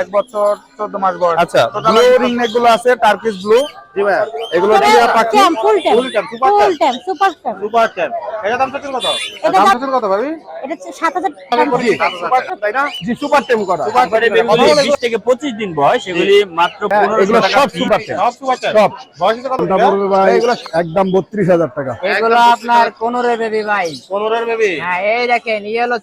এক বছর চোদ্দ মাস বয়স। আচ্ছা। ব্লু রিং নেকগুলো আছে টার্কিশ ব্লু জি ভাই এগুলো টিয়া পাখি। Full time, super full super tame super tame এটা দাম কত? এটা দাম দাম- কত ভাবি? এটা সাত হাজার টাকা। জি। সুপার তাই না? জি সুপার টেম করা। সুপার টেম এগুলি বিশ থেকে পঁচিশ দিন বয়স এগুলি মাত্র হ্যাঁ, পনেরো এগুলো টাকা। সব সুপার টেম সব সুপার টেম সব। বয়স কত পড়বে ভাই একদম বত্রিশ হাজার টাকা। এগুলো আপনার পনেরো বেবি ভাই। 15 এর বেবি হ্যাঁ এই দেখেন ইয়েলো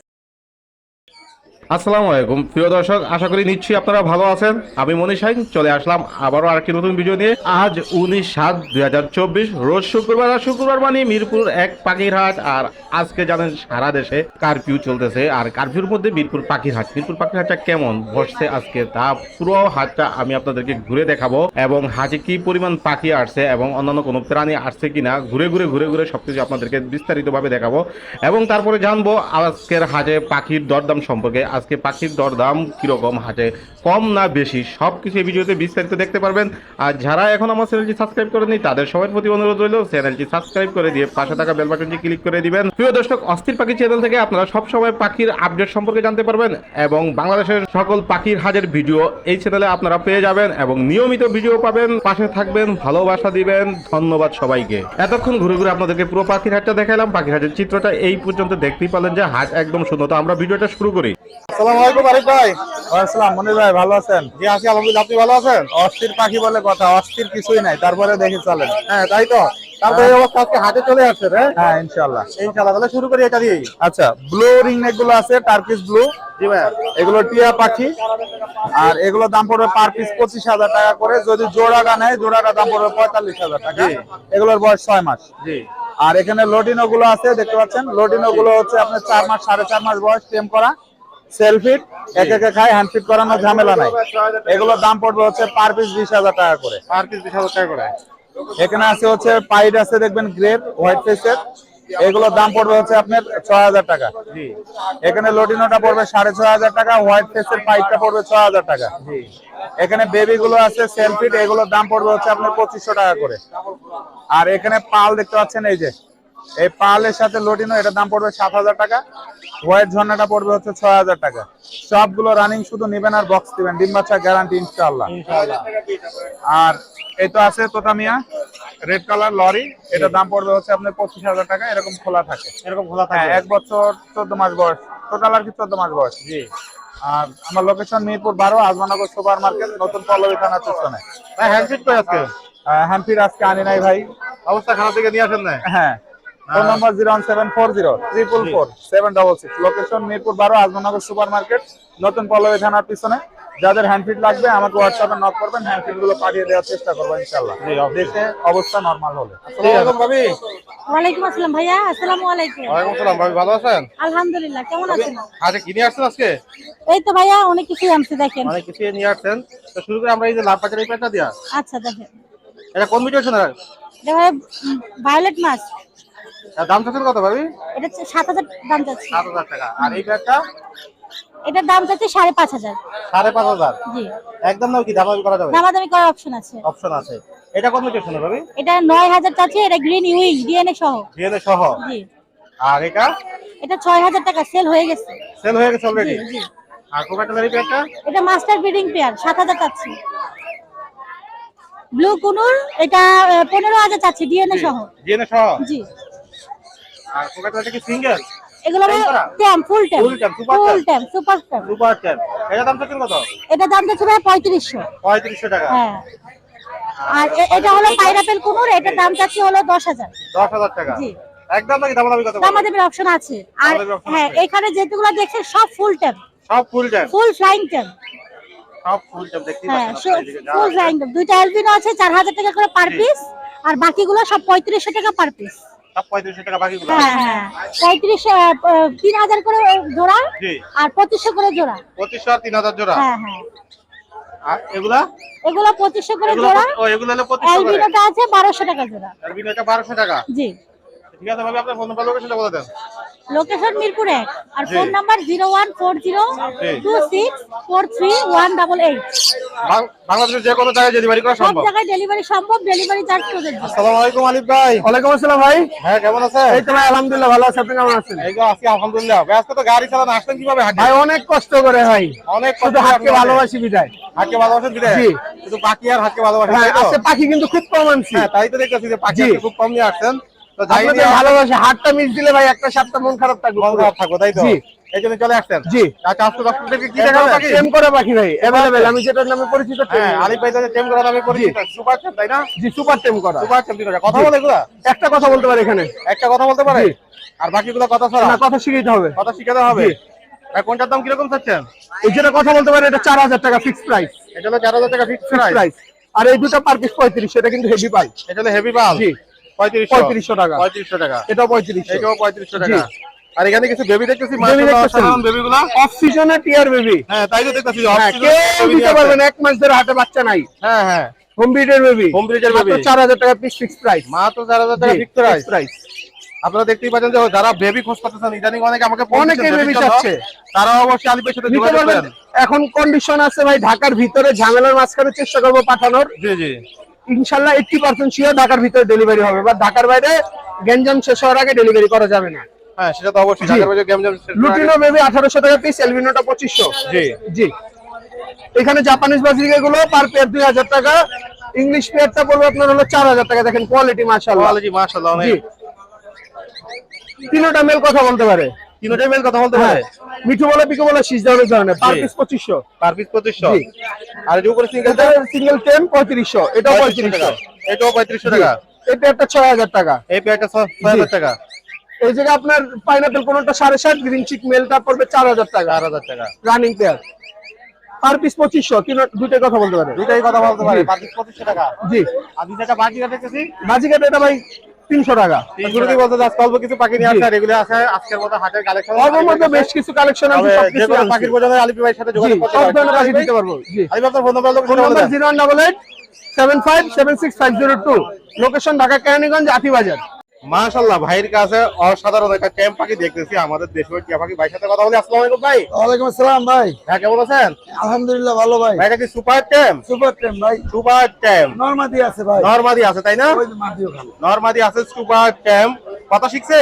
আসসালামু আলাইকুম। প্রিয় দর্শক, আশা করি নিশ্চয়ই আপনারা ভালো আছেন। আমি মনীষ হাইন, চলে আসলাম আবারও আরেকটি নতুন ভিডিও নিয়ে। আজ উনিশ সাত দুই হাজার চব্বিশ, রোজ শুক্রবার, আর শুক্রবার মানে মিরপুর এক পাখির হাট আর আজকে জানেন সারা দেশে কারফিউ চলতেছে, আর কারফিউর মধ্যে মিরপুর পাখির হাট মিরপুর পাখির হাটটা কেমন বসছে আজকে তা পুরো হাটটা আমি আপনাদেরকে ঘুরে দেখাবো। এবং হাটে কি পরিমাণ পাখি আসছে এবং অন্যান্য কোনো প্রাণী আসছে কিনা, ঘুরে ঘুরে ঘুরে ঘুরে সবকিছু আপনাদেরকে বিস্তারিতভাবে দেখাবো। এবং তারপরে জানব আজকের হাটে পাখির দরদাম সম্পর্কে। আজকে পাখির দরদাম কীরকম, হাটে কম না বেশি সব কিছু এই ভিডিওতে বিস্তারিত দেখতে পারবেন। আর যারা এখন আমার চ্যানেলটি সাবস্ক্রাইব করেনি তাদের সবার প্রতি অনুরোধ রইল, চ্যানেলটি সাবস্ক্রাইব করে দিয়ে পাশে থাকা বেল বাটনটি ক্লিক করে দিবেন। প্রিয় দর্শক, অস্থির পাখি চ্যানেল থেকে আপনারা সব সময় পাখির আপডেট সম্পর্কে জানতে পারবেন এবং বাংলাদেশের সকল পাখির হাজের ভিডিও এই চ্যানেলে আপনারা পেয়ে যাবেন এবং নিয়মিত ভিডিও পাবেন। পাশে থাকবেন, ভালোবাসা দিবেন। ধন্যবাদ সবাইকে। এতক্ষণ ঘুরে ঘুরে আপনাদেরকে পুরো পাখির হাটটা দেখালাম। পাখির হাটের চিত্রটা এই পর্যন্ত দেখতেই পারলেন যে হাট একদম সুন্দর তো আমরা ভিডিওটা শুরু করি। আসসালামু আলাইকুম আরিফ ভাই। আসসালাম মনির ভাই ভালো আছেন? জি আছি আলহামদুলিল্লাহ আপনি ভালো আছেন? অস্থির পাখি বলে কথা অস্থির কিছুই নাই তারপরে দেখি চলেন। হ্যাঁ তাই তো। তারপরে অবস্থা আজকে হাটে চলে আসছে রে। হ্যাঁ ইনশাআল্লাহ। তাহলে শুরু করি এটা দিয়ে আচ্ছা ব্লু রিং নেকগুলো আছে টার্কিশ ব্লু। জি ভাই এগুলো টিয়া পাখি। আর এগুলো দাম পড়বে পার পিস পঁচিশ হাজার টাকা করে যদি জোড়াটা নেয় জোড়াটা দাম পড়বে পঁয়তাল্লিশ হাজার টাকা। জি। এগুলোর বয়স ছয় মাস। জি। আর এখানে লোডিনো গুলো আছে দেখতে পাচ্ছেন? লোডিনো গুলো হচ্ছে আপনার চার মাস সাড়ে চার মাস বয়স টেম করা। সেলফিট এক একে খায় হ্যান্ড ফিট করানোর ঝামেলা নাই। এগুলোর দাম পড়বে হচ্ছে পার পিস বিশ হাজার টাকা করে। পার পিস বিশ হাজার টাকা করে। এখানে আছে হচ্ছে পাইড আছে দেখবেন গ্রেড হোয়াইট ফেসের এগুলোর দাম পড়বে হচ্ছে আপনার ছয় হাজার টাকা। এখানে লোডিনোটা পড়বে সাড়ে ছয় হাজার টাকা হোয়াইট ফেসের পাইপটা পড়বে ছয় হাজার টাকা। এখানে বেবি গুলো আছে সেলফিট এগুলোর দাম পড়বে হচ্ছে আপনার পঁচিশশো টাকা করে। আর এখানে পাল দেখতে পাচ্ছেন এই যে এই পালের সাথে লোডিনো এটার দাম পড়বে সাত হাজার টাকা। হোয়াইট ঝর্ণাটা পড়বে হচ্ছে ছয় হাজার টাকা। সবগুলো রানিং শুধু নিবেন আর বক্স দিবেন। ডিম বাচ্চা গ্যারান্টি ইনশাআল্লাহ। আর এই তো আছে তোতামিয়া রেড কালার লরি। এটার দাম পড়বে হচ্ছে আপনার পঁচিশ হাজার টাকা। এরকম খোলা থাকে। এরকম খোলা হ্যাঁ থাকে এক বছর চোদ্দ মাস বয়স। টোটাল আর কি চোদ্দ মাস বয়স। জি। আর আমার লোকেশন মিরপুর বারো আজমানগর সুপার মার্কেট নতুন পল্লবী থানার পেছনে। ভাই হ্যান্ড ফিট করে আজকে হ্যাম্পির আজকে আনি নাই ভাই। অবস্থা খারাপ থেকে নিয়ে আসেন না হ্যাঁ। Phone number zero one seven four zero triple four seven double six. Location Mirpur বারো আজমানগর সুপার মার্কেট নতুন পল্লবী থানার পিছনে। যাদের হ্যান্ডফিট লাগবে আমাকে হোয়াটসঅ্যাপে নক করবেন হ্যান্ডফিটগুলো পাঠিয়ে দেওয়ার চেষ্টা করব ইনশাল্লাহ দেখে অবস্থা নর্মাল হলে। ভাবি। ওয়ালাইকুম আসসালাম ভাইয়া আসসালামু আলাইকুম। ওয়ালাইকুম আসসালাম ভাবি ভালো আছেন? আলহামদুলিল্লাহ কেমন আছেন? আচ্ছা কিনে আসছেন আজকে? এই তো ভাইয়া অনেক কিছুই আনছে দেখেন। অনেক কিছু নিয়ে আসছেন। তো শুরু করে আমরা এই যে লাভ পাচার এই প্যাটটা দিয়া। আচ্ছা দেখেন। এটা কোন ভিডিও শোনা? এটা ভাই ভায়োলেট মাছ দাম চাচ্ছেন কত ভাবি? এটা সাত হাজার দাম যাচ্ছে সাত হাজার টাকা। আর এই ব্যাগটা? এটার দাম যাচ্ছে সাড়ে পাঁচ হাজার। সাড়ে পাঁচ হাজার? জি। একদম নাও কি দামাদামি করা যাবে? দামাদামি করার অপশন আছে। অপশন আছে। এটা কোন ভিডিও শোনা ভাবি? এটা নয় হাজার চাচ্ছে এটা গ্রিন উইং ডিএনএ সহ। ডিএনএ সহ? জি। আর এটা? এটা ছয় হাজার টাকা সেল হয়ে গেছে। সেল হয়ে গেছে অলরেডি জি আর কোকাটেলার ব্যাগটা? এটা মাস্টার ব্রিডিং পেয়ার সাত হাজার চাচ্ছি। ব্লু কুনুর এটা পনেরো হাজার চাচ্ছি ডিএনএ সহ। ডিএনএ সহ? জি। আর কোকাটেলারটা কি সিঙ্গেল? এগুলো? Tame full tame full time. Tame super tame super tame এটা দাম কত? এটা দাম যাচ্ছে ভাই পঁয়ত্রিশশো। পঁয়ত্রিশশো টাকা। হ্যাঁ। আর এটা হলো পাইনাপেল কুনুর এটার দাম চাচ্ছি হলো দশ হাজার টাকা। জি। একদম নাকি দামাদামি কত দাম আমাদের অপশন আছে। আর হ্যাঁ এখানে যেগুলো দেখছেন সব ফুল ট্যাম সব ফুল টাইম ফুল ফ্লাইং ট্যাম সব ফুল টাইম দেখতেই হ্যাঁ পাচ্ছেন ফুল ফ্লাইং ট্যাম দুইটা অ্যালবিনো আছে চার হাজার টাকা করে পার পিস আর বাকিগুলো সব পঁয়ত্রিশশো টাকা পার পিস হ্যাঁ হ্যাঁ। পঁয়ত্রিশ তিন হাজার করে জোড়া আর পঁচিশশো করে জোড়া। পঁচিশশো আর তিন হাজার জোড়া। হ্যাঁ হ্যাঁ। আর এগুলা? এগুলো পঁচিশশো করে জোড়া। ও এগুলো হলো অ্যালবিনোটা আছে বারোশো টাকা জোড়া। বারোশো টাকা। জি। ঠিক আছে ভাবে আপনার ফোন নাম্বার লোকেশনটা বলে দেন। লোকেশন মিরপুর এক। আর phone number zero one four zero two six four three one double eight বাংলাদেশের যে কোনো জায়গায় ডেলিভারি করা সব জায়গায় ডেলিভারি সম্ভব ডেলিভারি চার্জ প্রযোজ্য আসসালামু আলাইকুম আলিফ ভাই। ওয়ালাইকুম আসসালাম ভাই। হ্যাঁ কেমন আছেন? এই তো ভাই আলহামদুলিল্লাহ ভালো আছি। আপনি কেমন আছেন? এই যে আজকে আলহামদুলিল্লাহ। ভাই আজকে তো গাড়ি চালান আসলেন কীভাবে হাটে ভাই অনেক কষ্ট করে ভাই। অনেক কষ্ট হাতকে ভালোবাসি বিদায়। হাটকে ভালোবাসেন দিলে জি। শুধু বাকি আর হাটকে ভালোবাসেন হ্যাঁ তো? আজকে পাখি কিন্তু খুব কম আনছি। হ্যাঁ তাই তো দেখতেছি যে পাখি খুব কম নিয়ে আসছেন। তো যাই নিয়ে হাতটা মিস দিলে ভাই একটা সপ্তাহ মন খারাপ থাকবে মন খারাপ থাকো তাই তো? জি। চলে আসছেন? জি। আচ্ছা আজকে দর্শকদেরকে কি দেখাবো পাখি টেম করে পাখি ভাই। অ্যাভেলেবেল আমি যেটার নামে পরিচিত টেম হ্যাঁ ভাই তো টেম করা নামে পরিচিত। সুপার টেম তাই না? জি সুপার টেম করা। সুপার টেম দিন কথা বলে এগুলা? একটা কথা বলতে পারি এখানে। একটা কথা বলতে পারে। আর বাকিগুলো কথা ছড়া? না কথা শিখাইতে হবে। কথা শিখাতে হবে। কোনটার দাম কীরকম চাচ্ছেন? এই যেটা কথা বলতে পারি এটা চার হাজার টাকা ফিক্স প্রাইস এটা হলো চার হাজার টাকা ফিক্স প্রাইস আর এই দুটো পার পিস পঁয়ত্রিশ এটা কিন্তু হেভি পাল। এটা হলো হেভি পাল। জি। পঁয়ত্রিশশো। টাকা। পঁয়ত্রিশশো টাকা। এটাও পঁয়ত্রিশ এটাও পঁয়ত্রিশশো টাকা। আর এখানে কিছু বেবি দেখতেছি? বেবি অফ সিজনে টিয়ার বেবি হ্যাঁ তাই তো দেখতেছি হ্যাঁ কেউ দিতে আছে। এক মাস ধরে হাটে বাচ্চা নাই। হ্যাঁ হ্যাঁ। হোম ব্রিডের বেবি Home breed এর baby। টাকা পিস ফিক্স প্রাইস মাত্র চার হাজার টাকা ফিক্স প্রাইস প্রাইস আপনারা দেখতেই পাচ্ছেন যে যারা বেবি খোঁজ করতেছেন ইদানিং অনেকে আমাকে অনেকে জন্য। চাচ্ছে। তারা অবশ্যই আলিফের সাথে যোগাযোগ এখন কন্ডিশন আছে ভাই ঢাকার ভিতরে ঝামেলার মাঝখানে চেষ্টা করব পাঠানোর। জি জি। ইনশাল্লাহ এইটটি পার্সেন্ট শিওর ঢাকার ভিতরে ডেলিভারি হবে বা ঢাকার বাইরে গ্যাঞ্জাম শেষ হওয়ার আগে ডেলিভারি করা যাবে না। হ্যাঁ সেটা তো অবশ্যই। ঢাকার বাজার গেম লুটিনো বেবি আঠারোশো টাকা পিস এলভিনোটা পঁচিশশো। জি। জি। এখানে জাপানিজ বাজিকা গুলো পার পেয়ার দুই হাজার টাকা। ইংলিশ পেয়ারটা পড়বে আপনার হলো চার হাজার টাকা। দেখেন কোয়ালিটি মাশাআল্লাহ। কোয়ালিটি মাশাআল্লাহ অনেক। তিনোটা মেল কথা বলতে পারে। তিনটাই মেল কথা বলতে হ্যাঁ। পারে? মিঠু বলে পিকো বলে শীষ ধরনের ধরনের পার পিস পঁচিশশো। পার পিস 2500 আর এর উপরে সিঙ্গেল সিঙ্গেল টেন পঁয়ত্রিশশো। এটাও পঁয়ত্রিশশো এটাও 3500 টাকা। এই পেয়ারটা ছয় হাজার টাকা। এই পেয়ারটা 6000 টাকা। এই জায়গায় আপনার পাইনাপেল কোনটা সাড়ে সাত গ্রিন চিক মেলটা পড়বে চার হাজার টাকা 4000 টাকা। রানিং পেয়ার পার পিস পঁচিশশো তিন দুইটাই কথা বলতে পারে দুটাই কথা বলতে পারে জি। পার পিস 2500 টাকা। জি। আর দুইটা বাকি দেখতেছি? বাজিকাট এটা ভাই তিনশো টাকা। শুরুতে বলতে যাচ্ছি অল্প কিছু পাখি নিয়ে আসছে আর আছে আজকের মতো হাটের কালেকশন অল্পের মধ্যে বেশ কিছু কালেকশন আছে পাখির আলিপি ভাইয়ের সাথে যোগাযোগ করতে সব ধরনের পাখি দিতে পারব। জি। আলিপ আপনার phone number phone number zero one double eight seven five seven six five zero two location Dhaka Keraniganj Atibazar মাশাআল্লাহ ভাইয়ের কাছে অসাধারণ একটা ক্যাম্প পাখি দেখতেছি আমাদের দেশের টিয়া পাখি। ভাইয়ের সাথে কথা বলি আসসালামু আলাইকুম ভাই। ওয়ালাইকুম আসসালাম ভাই। হ্যাঁ কেমন আছেন? আলহামদুলিল্লাহ ভালো ভাই। ভাই কি সুপার ক্যাম্প? সুপার টেম ভাই। Super camp. নর্মাদি আছে ভাই। নরমাদি আছে তাই না? নরমাদি আছে সুপার ক্যাম্প। কথা শিখছে?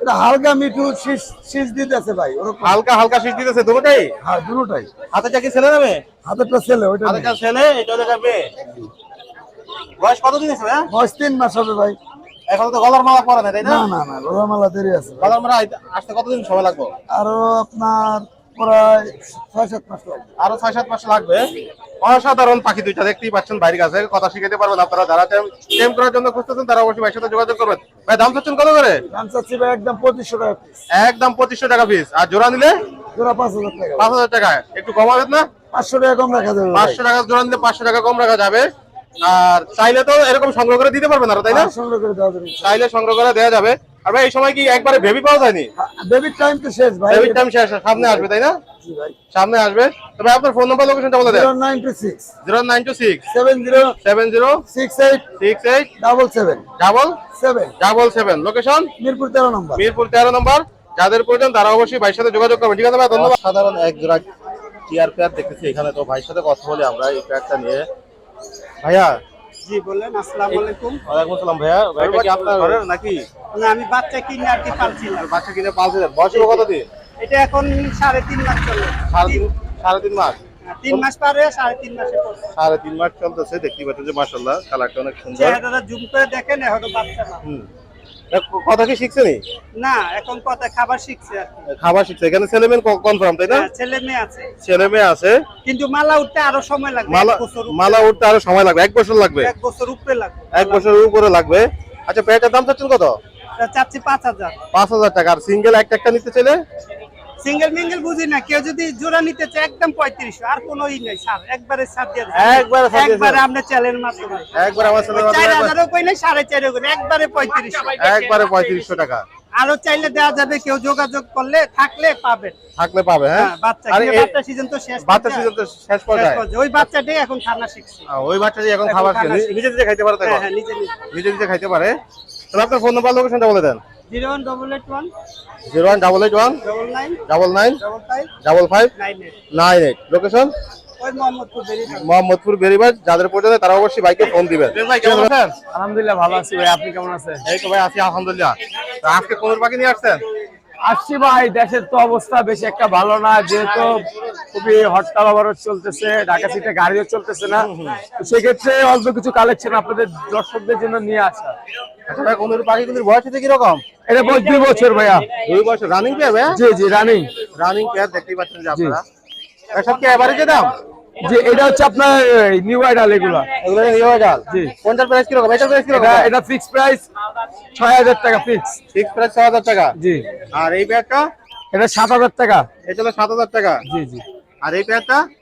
এটা হালকা মিঠু শীষ শীষ দিতে আছে ভাই ওরকম। হালকা হালকা শীষ দিতেছে দুটোটাই? হ্যাঁ দুটোটাই। হাতে চাকি ছেলে নামে? হাতেরটা ছেলে ওইটা। চা ছেলে এটা হলো মেয়ে। বয়স কতদিন আছে ভাই বয়স তিন মাস হবে ভাই। এখন তো গলার মালা পরে না তাই না? না না না রোজামালা দেরি আছে। গলার মালা আসতে কতদিন সময় লাগবে? আরও আপনার প্রায় ছয় সাত মাস লাগবে। আরও ছয় সাত মাস লাগবে। অসাধারণ পাখি দুইটা দেখতেই পাচ্ছেন বাইরের কাছে। কথা শিখাতে পারবেন আপনারা যারা টেম করার জন্য খুঁজতেছেন তারা অবশ্যই ভাইয়ের সাথে যোগাযোগ করবেন। ভাই দাম চাচ্ছেন কত করে? দাম চাচ্ছি ভাই একদম পঁচিশশো টাকা একদম পঁচিশশো টাকা পিস আর জোড়া নিলে? জোড়া পাঁচ হাজার টাকা। পাঁচ হাজার টাকা একটু কমাবেন না? পাঁচশো টাকা কম রাখা যাবে পাঁচশো টাকা জোড়া নিলে পাঁচশো টাকা কম রাখা যাবে। আর চাইলে তো এরকম সংগ্রহ করে দিতে পারবেন আরও তাই না? সংগ্রহ করে দেওয়া যাবে। চাইলে সংগ্রহ করে দেওয়া যাবে। আর ভাই এই সময় কি একবারে ভেবি পাওয়া যায়নি? বেবির টাইম তো শেষ ভাই। ভেবির টাইম শেষ সামনে আসবে তাই না? জি ভাই। সামনে আসবে। তবে আপনার ফোন নাম্বার লোকেশনটা বলে দেন। Zero nine two six zero nine two six seven zero seven zero six eight six eight double seven double seven double seven location Mirpur তেরো নম্বর। মিরপুর তেরো নম্বর। যাদের প্রয়োজন তারা অবশ্যই ভাইয়ের সাথে যোগাযোগ করবেন। ঠিক আছে ভাই ধন্যবাদ। সাধারণ এক জোড়া টিয়ার পেয়ার দেখতেছি এখানে। তো ভাইয়ের সাথে কথা বলি আমরা এই পেয়ারটা নিয়ে। ভাইয়া। জি বলেন আসসালামু আলাইকুম। ওয়ালাইকুম আসসালাম ভাইয়া। ভাইটা কি আপনার ঘরের নাকি? না আমি বাচ্চা কিনে আর কি পালছিলাম। বাচ্চা কিনে পালছিলেন। বয়স কত দিন এটা এখন সাড়ে তিন মাস চলে। সাড়ে তিন মাস? হ্যাঁ, তিন মাস পার সাড়ে তিন মাসে সাড়ে তিন মাস চলতেছে দেখতে পাচ্ছেন যে মাসাল্লাহ কালারটা অনেক সুন্দর। জুম করে দেখেন এখন বাচ্চা হুম। কথা কি শিখছেনি না? এখন কথা খাবার শিখছে খাবার শিখছে। এখানে ছেলে মেয়ে কনফার্ম তাই না? হ্যাঁ, ছেলে মেয়ে আছে। ছেলে মেয়ে আছে। কিন্তু মালা উঠতে আরও সময় লাগবে মালা মালা উঠতে আরও সময় লাগবে এক বছর লাগবে? এক বছর উপরে লাগবে। এক বছর উপরে লাগবে। আচ্ছা পেয়ারটার দাম চাচ্ছেন কত? চাচ্ছি পাঁচ হাজার। পাঁচ হাজার টাকা। আর সিঙ্গেল একটা একটা নিতে চাইলে? সিঙ্গেল মিঙ্গেল বুঝি না কেউ যদি জোড়া নিতে চায় একদম পঁয়ত্রিশশো আর কোনো ই নেই স্যার একবারে সার দিয়ে। একবারে একবারে দেন। আপনি চ্যালেঞ্জ মাত্র একবার আমার ছেলে চার হাজারও কই নাই সাড়ে কই একবারে পঁয়ত্রিশশো। একবারে পঁয়ত্রিশশো টাকা। আরও চাইলে দেওয়া যাবে কেউ যোগাযোগ করলে থাকলে পাবে। থাকলে পাবে হ্যাঁ? হ্যাঁ, বাচ্চা বাচ্চা সিজন তো শেষ বাচ্চা সিজন তো শেষ পর্যায়ে। ওই বাচ্চাটাই এখন খানা শিখছে। ওই বাচ্চাটি এখন খাবার নিজে নিজে খাইতে পারে হ্যাঁ? হ্যাঁ নিজে নিজে। নিজে নিজে খাইতে পারে। তাহলে আপনার ফোন নাম্বার লোকেশনটা বলে দেন। Zero one double eight one zero one double eight one double nine double nine double five double five nine eight nine eight location Mohammadpur বেরিয়ে বেরিবাজ যাদের পর্যন্ত তারা অবশ্যই বাইকে ফোন দিবেন। ভাই আলহামদুলিল্লাহ ভালো আছি ভাই। আপনি কেমন আছেন? এই তো ভাই আছি আলহামদুলিল্লাহ। তো আজকে কোন পাখি নিয়ে আসছেন? আসছি ভাই দেশের তো অবস্থা বেশি একটা ভালো না যেহেতু খুবই হরতাল অবরোধ চলতেছে ঢাকা সিটে গাড়িও চলতেছে না। সেক্ষেত্রে অল্প কিছু কালেকশন আপনাদের দর্শকদের জন্য নিয়ে আসা। আচ্ছা ভাই কোন পাখিগুলির বয়স হচ্ছে কীরকম? এটা বয়স দুই বছর ভাইয়া। দুই বছর। রানিং পেয়ে ভাই জি জি রানিং রানিং পেয়ার দেখতেই পাচ্ছেন যে আপনারা। এসব কি এভারেজে দাম? যে এটা হচ্ছে আপনার নিউ আইডাল এগুলা। এগুলো হয়ে যাল জি। কোনটার প্রাইস কীরকম? এটার প্রাইস কীরকম? এটা এটা ফিক্স প্রাইস ছয় হাজার টাকা ফিক্স ফিক্স প্রাইস ছ হাজার টাকা? জি। আর এই পেয়ারটা এটা সাত হাজার টাকা। এটা হলো সাত হাজার টাকা। জি জি। আর এই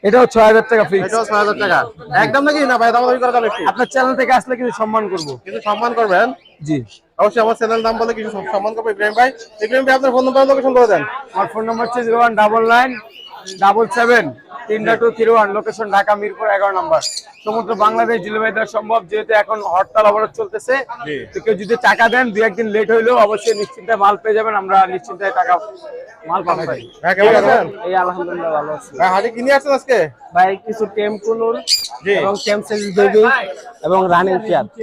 এটাও টাকা ফিক্স এটাও টাকা। একদম নাকি? না ভাই দাম দামি করা যাবে একটু। আপনার চ্যানেল থেকে আসলে কিছু সম্মান করব। কিছু সম্মান করবেন? জি। অবশ্যই আমার চ্যানেল নাম বলে কিছু সম্মান করবে ইব্রাহিম ভাই। ইব্রাহিম ভাই আপনার ফোন নাম্বার লোকেশন করে দেন। আমার ফোন নম্বর হচ্ছে জিরো ওয়ান ডাবল সেভেন তিনটা two three one location Dhaka Mirpur এগারো নাম্বার। সমুদ্র বাংলাদেশ ডেলিভারি দেওয়া সম্ভব যেহেতু এখন হরতাল অবরোধ চলতেছে। তো কেউ যদি টাকা দেন দুই একদিন লেট হইলেও অবশ্যই নিশ্চিন্তে মাল পেয়ে যাবেন আমরা নিশ্চিন্তে টাকা মাল পাঠাই আছেন? এই আলহামদুলিল্লাহ ভালো আছি। কিনে আসছেন আজকে? ভাই কিছু টেম এবং টেম সেল বেবি এবং রানিং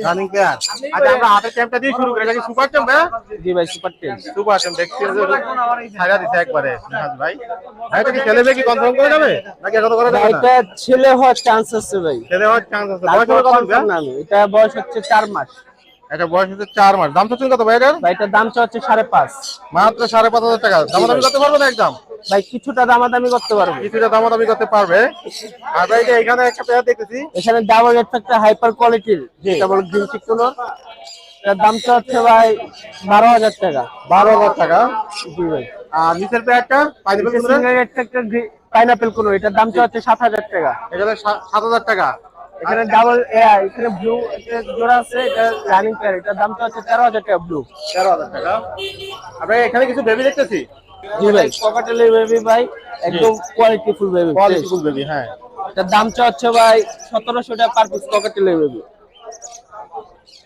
রানিং পেয়ার আচ্ছা আমরা চ্যাম্পটা দিয়ে শুরু করি। এটা কি সুপার ভাই জি ভাই সুপার টেম। সুপার ছাড়া দিছে একবারে। ভাই। ভাই এটা কি ছেলে মেয়ে কি কনফার্ম করে যাবে? নাকি এখনও করে যাবে না? ছেলে হওয়ার চান্স আছে ভাই। ছেলে হওয়ার চান্স আছে। বয়স কত এটা বয়স হচ্ছে চার মাস। এটা বয়স হচ্ছে চার মাস। দাম চাচ্ছেন কত ভাই এটার? ভাই এটার দামটা হচ্ছে সাড়ে পাঁচ। মাত্র সাড়ে পাঁচ হাজার টাকা। দাম দামাদামি করতে পারবে না একদম? ভাই কিছুটা দামাদামি করতে পারব। কিছুটা দামাদামি করতে পারবে। আর ভাই যে এখানে একটা পেয়ার দেখতেছি। এখানে ডাবল রেড একটা হাইপার কোয়ালিটির যেটা বলে গ্রিন চিকনের এটার দামটা হচ্ছে ভাই বারো হাজার টাকা। বারো হাজার টাকা। জি ভাই। আর নিচের পেয়ারটা একটা পাইনাপেল কোনো এটার দামটা হচ্ছে সাত হাজার টাকা। এখানে সাত হাজার টাকা। এখানে ডাবল এখানে ব্লু জোড়া আছে এটা রানিং পেয়ার এটার দামটা হচ্ছে তেরো হাজার টাকা ব্লু তেরো হাজার টাকা। ভাই এখানে কিছু বেবি দেখতেছি? জি ভাই। ককাটেলের বেবি ভাই একদম quality full baby quality full baby হ্যাঁ। এটার দামটা হচ্ছে ভাই সতেরোশো টাকা পার পিস ককাটেলের বেবি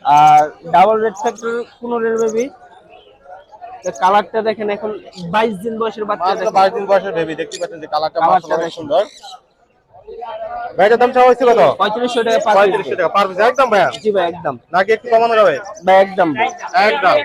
আর ডাবল রেড ফ্যাক্টর পনেরো বেবি কালারটা দেখেন এখন বাইশ দিন বয়সের বাচ্চা মাত্র দেখেন। বাইশ দিন বয়সের বেবি দেখতে পাচ্ছেন যে কালারটা কালারটা মাশাআল্লাহ সুন্দর। ভাই দাম চাওয়া হয়েছিল কত পঁয়ত্রিশশো টাকা পঁয়ত্রিশশো টাকা পার পিস। একদম ভাইয়া? জি ভাই একদম। নাকি একটু কমানো যাবে? ভাই একদম। একদম।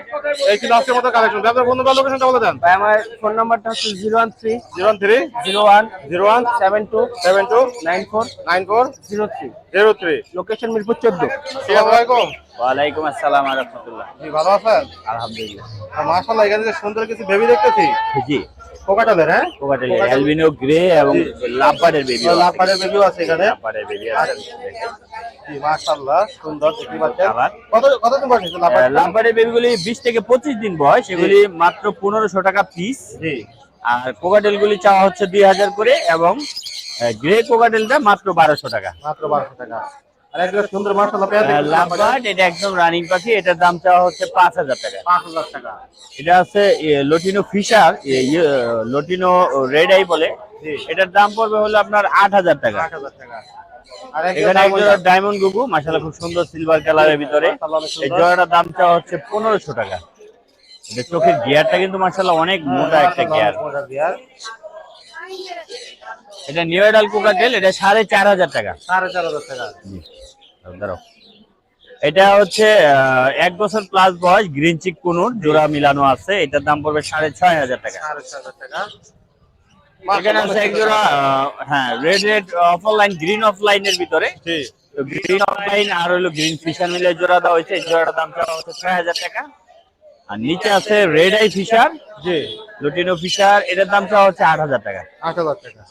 এই ছিল আজকের মতো কালেকশন আপনার বন্ধু বান্ধব লোকেশনটা বলে দেন। ভাই আমার ফোন নাম্বারটা হচ্ছে zero one three zero three zero one zero one seven two seven two nine four nine four zero three. Zero three. Location Mirpur চোদ্দ। আসসালামু আলাইকুম ওয়ালাইকুম। আসসালাম রহমতুল্লাহ। জি ভালো আছেন? আলহামদুলিল্লাহ। মাশাআল্লাহ এখানে সুন্দর কিছু ভেবে দেখতেছি। জি। কোকাটালের হ্যাঁ? কোকাটেল অ্যালবিনো গ্রে এবং লাভবার্ডের বেবি লাফারের বেবিও আছে এখানে। লাভবার্ডের বেবি আছে। মাশাআল্লাহ সুন্দর দেখতে পাচ্ছেন? কত কত দিন বয়স হয়েছে লাফারের লাভবার্ডের বেবিগুলি বিশ থেকে পঁচিশ দিন বয়স এগুলি মাত্র পনেরোশো টাকা পিস জি। আর কোকাটেল গুলি চাওয়া হচ্ছে দুই হাজার করে এবং গ্রে কোকাটেলটা মাত্র বারোশো টাকা। মাত্র বারোশো টাকা। আর একটা সুন্দর মাশাআল্লাহ পেয়ার দেখতেছি লাভবার্ড এটা একদম রানিং পাখি এটার দাম চাওয়া হচ্ছে পাঁচ হাজার টাকা। পাঁচ হাজার টাকা। এটা আছে lutino fisher lutino red eye বলে। এটার দাম পড়বে হলো আপনার আট হাজার টাকা। আট হাজার টাকা। এখানে একজোড়া ডায়মন্ড গুগু খুব সুন্দর সিলভার কালারের ভিতরে। মাশাআল্লাহ এই। জোড়াটার দাম চাওয়া হচ্ছে পনেরোশো টাকা। চোখের গিয়ারটা কিন্তু মাসাল্লাহ অনেক মোটা একটা গিয়ার গিয়ার এটা নিউ এডাল কোকাটেল এটা সাড়ে চার হাজার টাকা। সাড়ে চার হাজার টাকা। জি, দাঁড়াও। এটা হচ্ছে এক বছর প্লাস বয়স গ্রিন চিক কুনুর জোড়া মিলানো আছে। এটার দাম পড়বে সাড়ে ছয় হাজার টাকা। এখানে আছে এক জোড়া হ্যাঁ রেড রেড অফলাইন গ্রিন অফলাইনের ভিতরে। গ্রিন অফলাইন আর হলো গ্রিন ফিশার মিলে জোড়া দেওয়া হয়েছে। এই জোড়াটার দাম চাওয়া হচ্ছে ছয় হাজার টাকা। আর নিচে আছে রেড আই ফিশার জি। লুটিনো ফিশার এটার দাম চাওয়া হচ্ছে আট হাজার টাকা। আট হাজার টাকা।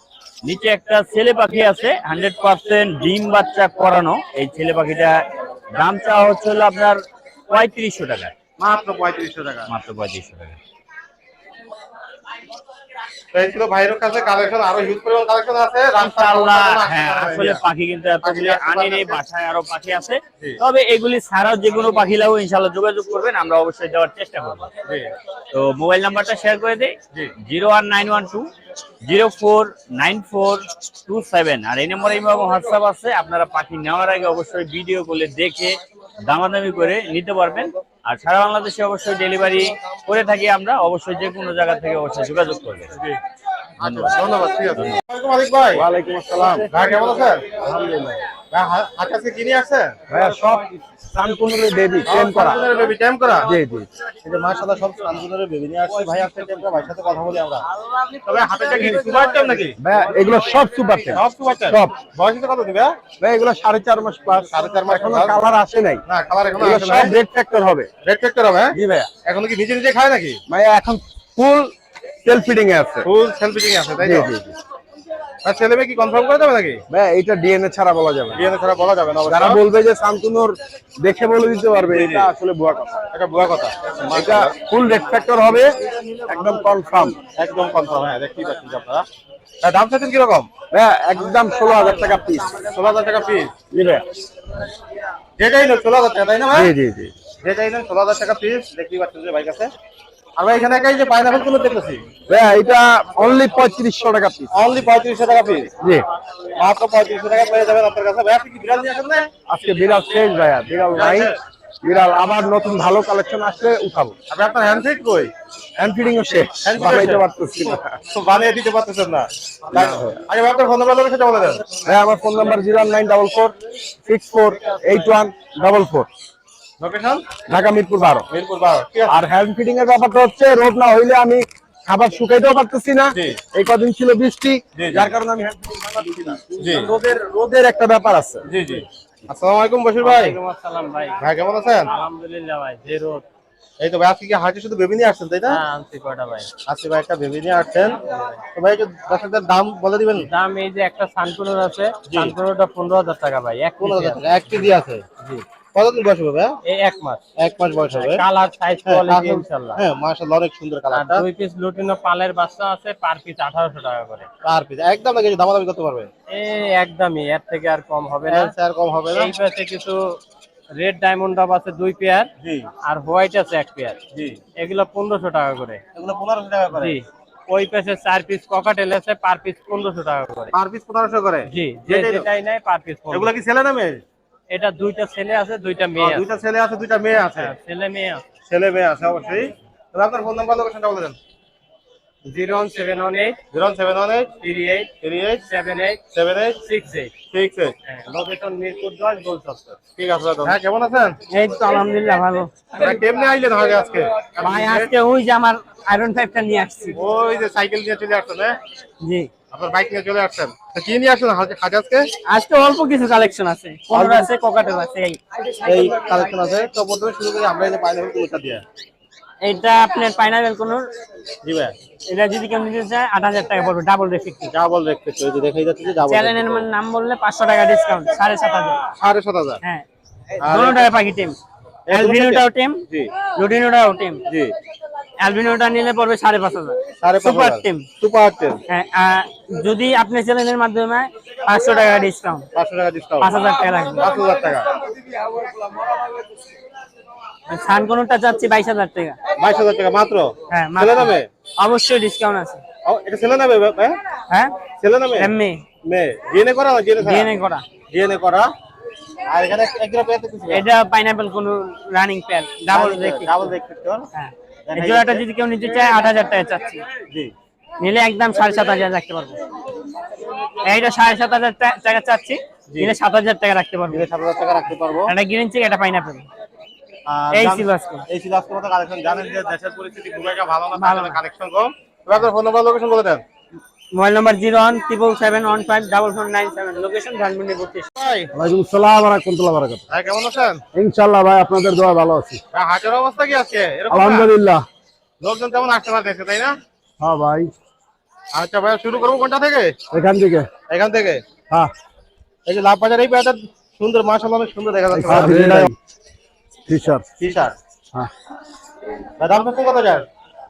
নিচে একটা ছেলে পাখি আছে হান্ড্রেড পার্সেন্ট ডিম বাচ্চা করানো। এই ছেলে পাখিটা দাম চাওয়া হচ্ছে হলো আপনার পঁয়ত্রিশশো টাকা। মাত্র পঁয়ত্রিশশো টাকা। মাত্র পঁয়ত্রিশশো টাকা। এই ছিল ভাইয়ের কাছে কালেকশন আরও হিউজ পরিমাণ কালেকশন আছে। ইনশাআল্লাহ, হ্যাঁ আসলে পাখি কিন্তু এতগুলি আনিনি বাসায় আরও পাখি আছে। তবে এগুলি ছাড়াও যে কোনো পাখি যোগাযোগ করবেন আমরা অবশ্যই দেওয়ার চেষ্টা করব। তো মোবাইল নাম্বারটা শেয়ার করে দিই জি। Zero four nine four two seven আর এই নম্বরে হোয়াটসঅ্যাপ আছে আপনারা পাখি নেওয়ার আগে অবশ্যই ভিডিও করলে দেখে দামাদামি করে নিতে পারবেন। আর সারা বাংলাদেশে অবশ্যই ডেলিভারি করে থাকি আমরা অবশ্যই যে কোনো জায়গা থেকে অবশ্যই যোগাযোগ করবে। ধন্যবাদ। ধন্যবাদ ঠিক আছে। ওয়ালাইকুম আসসালাম। ভাই কেমন আছেন? আলহামদুলিল্লাহ। ভাই হা- হাত কাছে কি নিয়ে আসছেন? ভাইয়া সব সানকুনুরের বেবি টেম করা। বেবি টাইম করা? জি জি। এই যে মাশাআল্লাহ সব সানজুনের বেবি নিয়ে আসছি ভাই আপনাকে একটা ভাইয়ের সাথে কথা বলি আমরা। তবে হাতেটা কি সুপার টাইম নাকি? ভাইয়া এগুলো সব সুপার টেম সব সুপার টাইম সব। বয়স কত দিবে? ভাই এগুলো সাড়ে চার মাস প্লাস সাড়ে চার মাস এখনও কালার আসে নাই। না কালার এখনও আসে সব রেড ফ্যাক্টর হবে। রেড ফ্যাক্টর হবে হ্যাঁ? জি ভাইয়া। এখন কি নিজে নিজে খায় নাকি? ভাইয়া এখন ফুল সেলফ ফিডিং এ আছে। ফুল সেলফিটিং আছে তাই জি জি। ছেলে মেয়ে কি কনফার্ম করে দেবে নাকি? ভাইয়া এটা ডিএনএ ছাড়া বলা যাবে ডিএনএ ছাড়া বলা যাবে না যারা বলবে যে শান্তনুর দেখে বলে দিতে পারবে। এটা আসলে ভুয়া কথা। এটা বুয়া কথা। এটা ফুল রেড ফ্যাক্টর হবে একদম কনফার্ম একদম কনফার্ম হ্যাঁ দেখতেই পাচ্ছেন আপনারা। দাম চাচ্ছেন কীরকম? ভাইয়া একদম ষোলো হাজার টাকা পিস ষোলো হাজার টাকা পিস জি যেটাই নেন ষোলো হাজার টাকা তাই না ভাই জি জি জি। যেটাই নেন ষোলো হাজার টাকা পিস দেখতেই পাচ্ছেন যে বাইক আছে আমরা এখানে যে গুলো এটা অনলি 3500 টাকা পিস অনলি 3500 টাকা পিস টাকা পেয়ে যাবেন আপনার কাছে। আজকে শেষ আবার নতুন ভালো কালেকশন আসলে উঠাবো। আমি আপনার হ্যান্ডসেট কই? হ্যান্ড ফিডিং ও শেষ। বানাইতে পারতেছি না। বানিয়ে দিতে পারতেছেন না। আচ্ছা, আগে ভাই আপনার ফোন নাম্বার বলে দেন। হ্যাঁ আমার phone number 01944 64814 location Dhaka Mirpur বারো। মিরপুর বারো আর হ্যান্ড ফিডিং এর ব্যাপারটা হচ্ছে রোদ না হইলে আমি খাবার শুকাইতেও পারতেছি না। এই কদিন ছিল বৃষ্টি জি, জি। যার কারণে আমি hand feeding পারতেছি না। রোদের রোদের একটা ব্যাপার আছে। জি জি। আসসালামু আলাইকুম বশির ভাই। আসসালাম ভাই। ভাই কেমন আছেন? আলহামদুলিল্লাহ ভাই যে রোদ। এই তো ভাই আজকে হাটে শুধু বেবি নিয়ে আসছেন তাই না? হ্যাঁ আনছি কয়টা ভাই। আজকে ভাই একটা বেবি নিয়ে আসছেন। তো ভাই একটু দর্শকদের দাম বলে দিবেন। দাম এই যে একটা আছে পনেরো হাজার টাকা ভাই এক পনেরো হাজার টাকা এক কেজি আছে। কতদিন বয়স হবে এই এক মাস। এক মাস বয়স হবে। কালার সাইজ কোয়ালিটি ইনশাআল্লাহ হ্যাঁ মাশাআল্লাহ অনেক সুন্দর কালারটা দুই পিস লুটিনো পালের বাচ্চা আছে পার পিস আঠারোশো টাকা করে। পার পিস একদম না কিছু দামাদামি করতে পারবে। এই একদমই এর থেকে আর কম হবে না। আর কম হবে না। এই পাশে কিছু রেড ডায়মন্ড ডাব আছে দুই পেয়ার আর হোয়াইট আছে এক পেয়ার জি। এগুলো পনেরোশো টাকা করে। এগুলো পনেরোশো টাকা করে? জি। ওই পাশে চার পিস ককাটেল আছে পার পিস পনেরোশো টাকা করে। পার পিস পনেরোশো করে? জি যে যেটাই নেয় পার পিস এগুলো কি ছেলে না মেয়ে এটা দুইটা ছেলে আছে দুইটা মেয়ে আছে। দুইটা ছেলে আছে দুইটা মেয়ে আছে। হ্যাঁ, ছেলে মেয়ে আছে। ছেলে মেয়ে আছে অবশ্যই। তবে আপনার ফোন নাম্বার লোকেশনটা বলে দেন। Zero one seven one eight zero seven one eight three eight three eight seven eight seven eight six eight. Six eight. Location Mirpur দশ গোল ঠিক আছে দাদা হ্যাঁ কেমন আছেন? এই তো আলহামদুলিল্লাহ ভালো। কেমনে আইলেন আজকে? ভাই আজকে ওই যে আমার আয়রন পাইপটা নিয়ে আসছি। ওই যে সাইকেল নিয়ে চলে আসছেন হ্যাঁ? জি। আপনার বাইক নিয়ে চলে আসছেন। কি নিয়ে হাজে আজকে আজকে অল্প কিছু কালেকশন আছে। পনেরো আছে ককাটেল আছে এই। এই কালেকশন আছে। তো প্রথমে শুরু করি আমরা এই পাইনাপল কুলটা দিয়ে। এইটা আপনার পাইনাপেল কোন জি ভাই। এটা যদি কেউ নিতে চায় আট হাজার টাকা পড়বে ডাবল রেফিক্টিভ ডাবল রেখে ওই যে দেখাই যাচ্ছে যে ডাবল চ্যানেলের নাম বললে পাঁচশো টাকা ডিসকাউন্ট সাড়ে সাত হাজার। সাড়ে সাত হাজার। হ্যাঁ। আর দোনো টাকা পাখি টিম। অ্যালবিনোটাও টিম জি। লুটিনোটাও টিম। জি। অ্যালবিনোটা নিলে পড়বে সাড়ে পাঁচ হাজার। সুপার টিম সুপার টেন হ্যাঁ যদি আপনি চ্যানেলের মাধ্যমে পাঁচশো টাকা ডিসকাউন্ট পাঁচশো টাকা ডিসকাউন্ট পাঁচ হাজার টাকা লাগবে পাঁচ হাজার টাকা। সান কোনটা চাচ্ছি? বাইশ হাজার টাকা। বাইশ হাজার টাকা মাত্র? হ্যাঁ ছেলে নামে? অবশ্যই ডিসকাউন্ট আছে। এটা ছেলে নামে হ্যাঁ? ছেলে নামে? এমনি মেয়ে। ডিএনএ করা ডিএনএ ডিএনএ করা। ডিএনএ করা। আর এখানে এটা পাইনাপেল কোন রানিং প্যান ডাবল দেখি। ডাবল দেখতে হ্যাঁ। এই জোড়াটা যদি কেউ নিতে চায় আট হাজার টাকা চাচ্ছি। জি। নিলে একদম সাড়ে সাত হাজার রাখতে পারব। এইটা সাড়ে সাত হাজার টাকা চাচ্ছি। নিলে সাত হাজার টাকা রাখতে পারব। সাত হাজার টাকা রাখতে পারব। এটা গ্রিন চিক এটা পাইনাপেল এই ছিল আজকে। এই ছিল আজকে মতো কালেকশন জানেন যে দেশের পরিস্থিতি খুব একটা ভালো না কালেকশন কম। এবার ফোন নাম্বার লোকেশন বলে দেন। Mobile number zero one triple seven one five double four nine seven location Dhanmondi বত্রিশ। ভাই ওয়ালাইকুম সালাম রাহমাতুল্লাহ বারাকাত ভাই কেমন আছেন? ইনশাআল্লাহ ভাই আপনাদের দোয়া ভালো আছি। হাটের অবস্থা কি আছে আলহামদুলিল্লাহ। লোকজন কেমন আসতে পারতেছে তাই না? হ্যাঁ ভাই। আচ্ছা ভাই শুরু করব কোনটা থেকে? এখান থেকে। এখান থেকে? হ্যাঁ। এই যে লাভ বাজার এই পেয়ারটা সুন্দর মাশাআল্লাহ অনেক সুন্দর দেখা যাচ্ছে। টি শার্ট টি শার্ট হ্যাঁ। দাম কত যায়?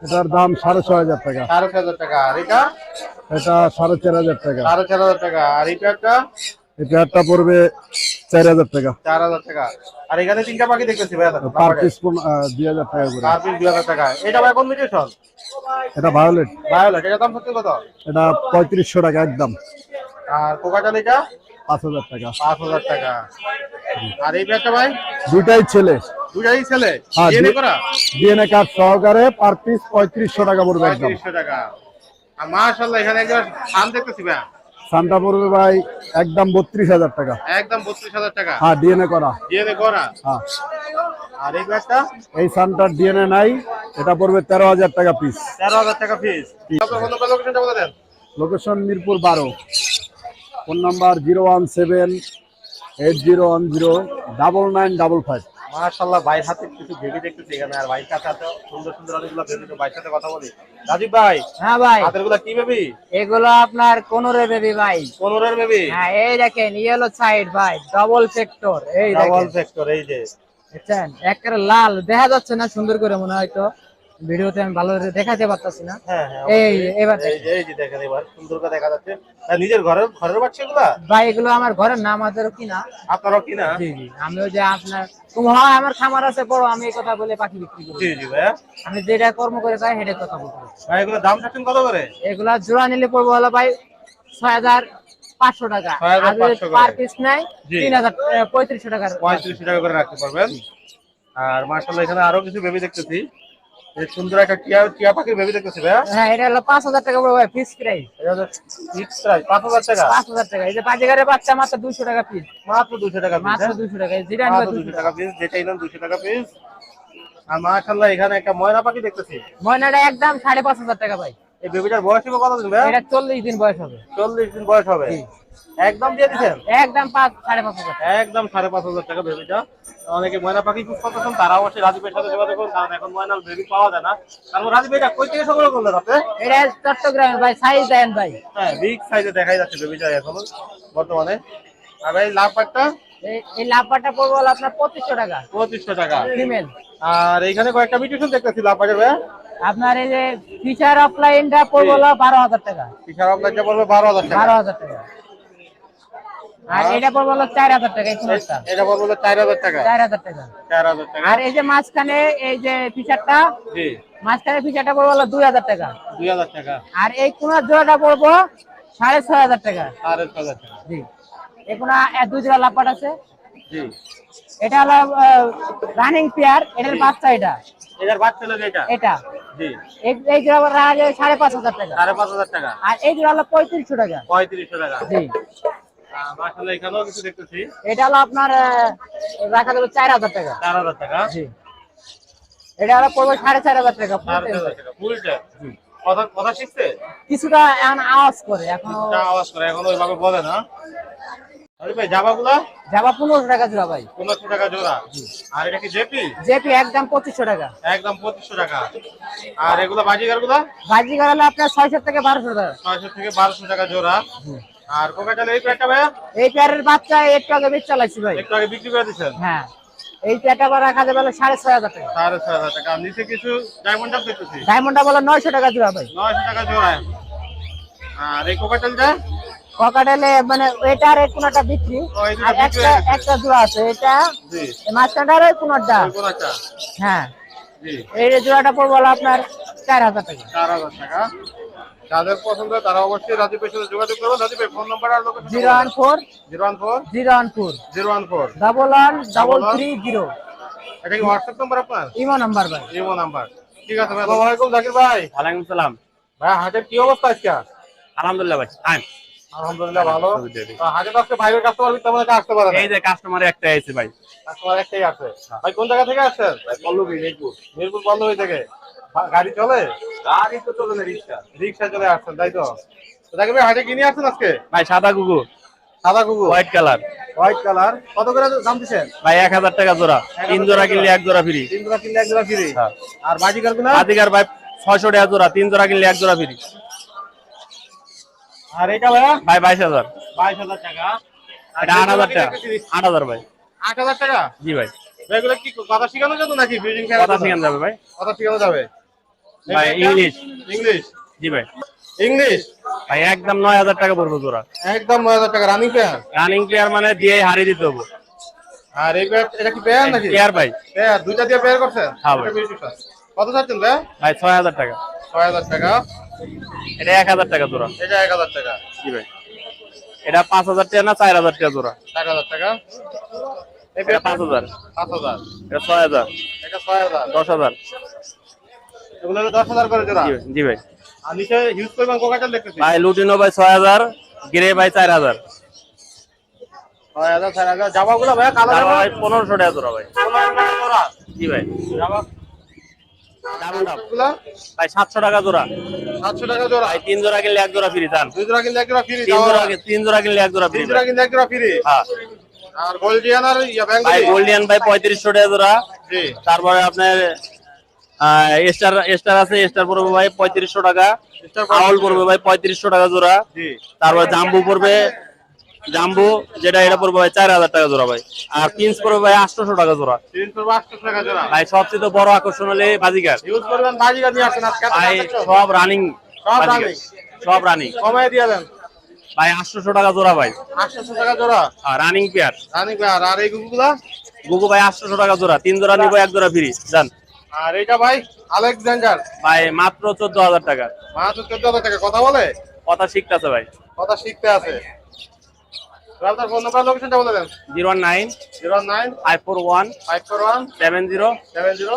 এটার দাম সাড়ে ছয় হাজার টাকা। সাড়ে ছয় হাজার টাকা। আর এটা? এটা সাড়ে চার হাজার টাকা। সাড়ে চার হাজার টাকা। আর এই পেয়ারটা? এই পেয়ারটা পড়বে চার হাজার টাকা। চার হাজার টাকা। আর এখানে তিনটা পাখি দেখতেছি ভাই পার পিস দুই হাজার টাকা করে। পার পিস দুই হাজার টাকা। এটা ভাই কোন মিউটেশন এটা ভায়োলেট ভায়োলেট এটার দাম সত্যি কত? এটা পঁয়ত্রিশশো টাকা একদম। আর কোকাটাল এটা? পাঁচ হাজার টাকা। পাঁচ হাজার টাকা। আর এই পেয়ারটা ভাই? দুইটাই ছেলে। দুটাই ছেলে? হ্যাঁ, ডিএনএ করা? ডিএনএ কার্ড সহকারে পার পিস পঁয়ত্রিশশো টাকা পড়বে একদম। পঁয়ত্রিশশো টাকা। আর মাশাল্লাহ এখানে একবার ধান দেখতেছি ভাই। পড়বে একদম টাকা। একদম টাকা। হ্যাঁ ডিএনএ করা। ডিএনএ করা? হ্যাঁ। আর এই ডিএনএ নাই এটা পড়বে তেরো হাজার টাকা পিস তেরো হাজার টাকা ফিস আপনার লোকেশনটা বলে দেন। লোকেশন মিরপুর বারো। Phone number zero one seven eight zero one zero double nine double five মাশাল্লাহ ভাইয়ের হাতে কিছু ভেবে দেখতেছি এখানে। আর ভাই কাছে সুন্দর সুন্দর অনেকগুলো ভেবে তো ভাইয়ের সাথে কথা বলি। রাজীব ভাই হ্যাঁ ভাই। হাতেরগুলা কি ভেবি? এগুলো আপনার কোনরে বেবি ভাই। পনেরোর ভেবি? হ্যাঁ এই দেখেন ইয়েলো সাইড ভাই ডবল ফ্যাক্টর এই ডাবল দেখেন। এই যে। বুঝছেন? একেবারে লাল দেখা যাচ্ছে না সুন্দর করে মনে হয় তো। ভিডিওতে আমি ভালো করে দেখাতে পারতাছি না। হ্যাঁ হ্যাঁ এই এবার এই যে দেখেন এবার সুন্দর করে দেখা যাচ্ছে। নিজের ঘরের ঘরের বাচ্চা এগুলা? ভাই এগুলো আমার ঘরের নাম আমাদেরও কিনা আপনারাও কিনা জি জি আমি ওই যে আপনার তুমি হয় আমার খামার আছে বড় আমি এই কথা বলে পাখি বিক্রি করি। জি জি ভাইয়া। আমি যেটা কর্ম করে যাই সেটা কথা পারি। ভাই এগুলো দাম কত করে? এগুলা জোড়া নিলে পড়ব হলো ভাই ছয় হাজার পাঁচশো টাকা। 6,500 আর। পার পিস টাকার। পঁয়ত্রিশ টাকা করে রাখতে পারবেন। আর এখানে আরও কিছু বেবি দেখতেছি। এই সুন্দর একটা টিয়া টিয়া পাখির বেবি দেখতেছি ভাই হ্যাঁ এটা হলো পাঁচ হাজার টাকা ভাই ফিস প্রাইস এটা ফিক্স প্রাইস পাঁচ হাজার টাকা? পাঁচ হাজার টাকা। এই যে বাজিগারের বাচ্চা মাত্র দুশো টাকা পিস মাত্র দুশো টাকা পিস মাত্র দুশো টাকা যেটা নিবা মাত্র দুশো দুশো টাকা টাকা পিস যেটা নেন দুশো টাকা পিস আর মাশাল্লাহ এখানে একটা ময়না পাখি দেখতেছি। ময়নাটা একদম সাড়ে পাঁচ হাজার টাকা ভাই। এই বেবিটার বয়স হবে কত দিন ভাইয়া এটা চল্লিশ দিন বয়স হবে। চল্লিশ দিন বয়স হবে। একদম দিয়ে দিচ্ছেন একদম পাঁচ সাড়ে পাঁচ হাজার টাকা। একদম সাড়ে পাঁচ হাজার টাকা বেবিটা। অনেকে ময়না পাখি খুব তারা অবশ্যই রাজীবের সাথে যোগাযোগ করুন কারণ এখন ময়নার বেবি পাওয়া যায় না। কারণ রাজীব এটা কই থেকে সংগ্রহ করলেন আপনি? এটা চট্টগ্রামের ভাই সাইজ দেন ভাই। হ্যাঁ বিগ সাইজে দেখাই যাচ্ছে বেবিটা এখন বর্তমানে। আর এই লাভ পাটটা এই- লাভবারটা পড়ব আপনার পঁচিশশো টাকা। পঁচিশশো টাকা। ফিমেল আর এইখানে কয়েকটা মিউটেশন দেখতেছি লাভ পাটের ভাইয়া আপনার এই যে ফিচার অফলাইনটা পড়ব হলো বারো হাজার টাকা পিসার আপনাকে বলবে বারো হাজার টাকা বারো হাজার টাকা আর এটা পড়ব হলো চার হাজার টাকা এই কুমারটা এটা চার হাজার টাকা চার হাজার টাকা চার হাজার টাকা আর এই যে মাঝখানে এই যে ফিচারটা জি মাঝখানে ফিচারটা পড়ব হলো দুই হাজার টাকা দুই হাজার টাকা আর এই কুমার জোড়াটা পড়ব সাড়ে ছয় হাজার টাকা সাড়ে ছ হাজার টাকা জি এই কুনা দুই জোড়া লাপাট আছে জি এটা হলো রানিং পেয়ার এটার বাচ্চা এটা এটার বাচ্চা লোক এটা এটা। জি। এই- এই জোড়া রাখা যায় সাড়ে পাঁচ হাজার টাকা। সাড়ে পাঁচ হাজার টাকা। আর এই জোড়া হলো পঁয়ত্রিশশো টাকা। পঁয়ত্রিশশো টাকা। জি। মাসাল্লাহ এখানেও কিছু দেখতেছি। এটা হলো আপনার রাখা যাবে চার হাজার টাকা। চার হাজার টাকা। জি। এটা হলো পড়বে সাড়ে চার হাজার টাকা চার হাজার টাকা ফুলটা কথা কথা শিখছে? কিছুটা এখন আওয়াজ করে এখন আওয়াজ করে এখন ওইভাবে বলে না। আরে ভাই জামাগুলা যাবা পনেরোশো টাকা জোড়া ভাই। পনেরোশো টাকা জোড়া। আর এটা কি জেপি? জেপি একদম পঁচিশশো টাকা। একদম পঁচিশশো টাকা। আর এগুলা বাজিগারগুলা? বাজি করালে আপনার ছয়শো থেকে বারোশো টাকা। ছয়শো থেকে বারোশো টাকা জোড়া। আর কোকাটাল এই ভাইয়া? এই পেয়ারের বাচ্চা একটু আগে বেচ চালাইছি ভাই। একটু আগে বিক্রি করে দিচ্ছেন হ্যাঁ। এই পেয়ারটা আবার রাখা যাবে হলো সাড়ে ছয় হাজার টাকা। সাড়ে ছয় হাজার টাকা। আর নিচে কিছু ডায়মন্ড আপ দেখতেছি। ডায়মন্ডটা বলো নয়শো টাকা জোড়া ভাই। নয়শো টাকা জোড়া। আর এই কোকাটালটা? ককাটেলে মানে এটার কোনটা বিক্রি আর একটা একটা জোড়া আছে এটা মাঝখানটার ওই কোনটা? হ্যাঁ। এই জোড়াটা পড়ব আপনার চার হাজার টাকা। চার হাজার টাকা। যাদের পছন্দ তারা অবশ্যই রাজীবের সাথে যোগাযোগ করুন রাজীবের ফোন নাম্বার আর location zero one four zero one four zero one four zero one four double one double three zero. এটা কি হোয়াটসঅ্যাপ নাম্বার আপনার? ইমো নাম্বার ভাই। Imo number. ঠিক আছে ভাই আসসালামু আলাইকুম জাকির ভাই। ওয়ালাইকুম সালাম। ভাই হাটের কি অবস্থা আজকে? আলহামদুলিল্লাহ ভাই আইন। আলহামদুলিল্লাহ ভালো। আজকে কাস্টমার তেমন একটা আসতে পারে এই যে কাস্টমার একটা আছে ভাই। কাস্টমার একটাই আছে। ভাই কোন জায়গা থেকে আসছেন? পল্লবী মিরপুর। মিরপুর পল্লবী থেকে। গাড়ি চলে? গাড়ি তো চলে না রিক্সা। রিক্সা চলে আসছেন তাই তো? তো ভাই হাটে কিনে আসছেন আজকে? ভাই সাদা কুকু সাদা কুকুর? হোয়াইট কালার হোয়াইট কালার কত করে দাম দিচ্ছেন? ভাই এক হাজার টাকা জোড়া। তিন জোড়া কিনলে এক জোড়া ফ্রি তিন জোড়া কিনলে এক জোড়া ফ্রি হ্যাঁ। আর বাজিকার গুনা আদিকার ভাই ছয়শো টাকা জোড়া। তিন জোড়া কিনলে এক জোড়া ফ্রি আর এটা ভাই হাজার। বাইশ হাজার টাকা। এটা আট হাজার টাকা। আট হাজার ভাই। আট হাজার টাকা? জি ভাই। এগুলো কি কথা শেখানোর জন্য নাকি? ব্রিডিং কথা শিখান যাবে ভাই। কথা শেখানো যাবে। ভাই ইংলিশ ইংলিশ জি ভাই। ইংলিশ ভাই একদম নয় হাজার টাকা পড়বে জোড়া। একদম নয় হাজার টাকা। রানিং পেয়ার রানিং প্লেয়ার মানে দিয়ে হারিয়ে দিতে হব। আর এই এটা কি পেয়ার নাকি? প্লেয়ার ভাই। পেয়ার দুইটা দিয়ে পেয়ার করছেন? হ্যাঁ ভাই। কত চাচ্ছেন ভাই ভাই ছয় হাজার টাকা। ছয় হাজার টাকা। এটা এক হাজার টাকা জোড়া। এটা এক হাজার টাকা। জি ভাই। এটা পাঁচ হাজার টাকা না চার হাজার টাকা জোড়া। চার হাজার টাকা। এটা পাঁচ হাজার। পাঁচ হাজার। এটা ছয় হাজার। এটা ছয় হাজার। দশ হাজার। এগুলো হলো দশ হাজার করে জোড়া। জি ভাই আর নিচে হিউজ পরিমাণ কোকাটেল দেখতেছি। ভাই লুটিনো ভাই ছয় হাজার গ্রে ভাই চার হাজার। ছয় হাজার ছয় হাজার। জামাগুলো ভাই কালো জামা পনেরোশো টাকা জোড়া ভাই। পনেরো টাকা জোড়া। জি ভাই। জামা ডাবল ডাব ভাই সাতশো টাকা জোড়া। সাতশো টাকা জোড়া। ভাই তিন জোড়া কিনলে এক জোড়া ফ্রি চান দুই জোড়া কিনলে এক জোড়া ফ্রি তিন জোড়া তিন জোড়া কিনলে এক জোড়া ফ্রি তিন জোড়া কিনলে এক জোড়া ফ্রি হ্যাঁ। আর গোল্ডিয়ান আর ইয়া ভাই গোল্ডিয়ান ভাই পঁয়ত্রিশশো টাকা জোড়া। জি। তারপরে আপনার স্টার স্টার আছে স্টার পড়বে ভাই পঁয়ত্রিশশো টাকা। Star আউল পড়বে ভাই পঁয়ত্রিশশো টাকা জোড়া। জি। তারপর জাম্বু পড়বে জাম্বু যেটা এটা পড়বে ভাই চার হাজার টাকা জোড়া ভাই। আর পিন্স পড়বে ভাই আটশোশো টাকা জোড়া। আটশো টাকা জোড়া। ভাই সবচেয়ে বড় আকর্ষণ হলে বাজিকার ভাই সব রানিং সব রানিং কমাই দিয়ে দেন। ভাই আটশোশো টাকা জোড়া ভাই। আটশো টাকা জোড়া। আর রানিং পেয়ার রানি আর আর এই গুগুলা গুগু ভাই আটশোশো টাকা জোড়া। তিন জোড়া নিবো এক জোড়া ফ্রি জান। আর এটা ভাই আলেকজান্ডার। ভাই মাত্র চোদ্দ হাজার টাকা। মাত্র চোদ্দ হাজার টাকা। কথা বলে? কথা শিখতে আছে ভাই। কথা শিখতে আছে। আপনার ফোন নাম্বার লোকেশনটা বলে দেন। Zero nine zero nine five four one five four one seven zero seven zero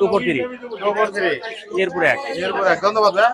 two four three two four three Mirpur এক। এরপর এক। ধন্যবাদ ভাই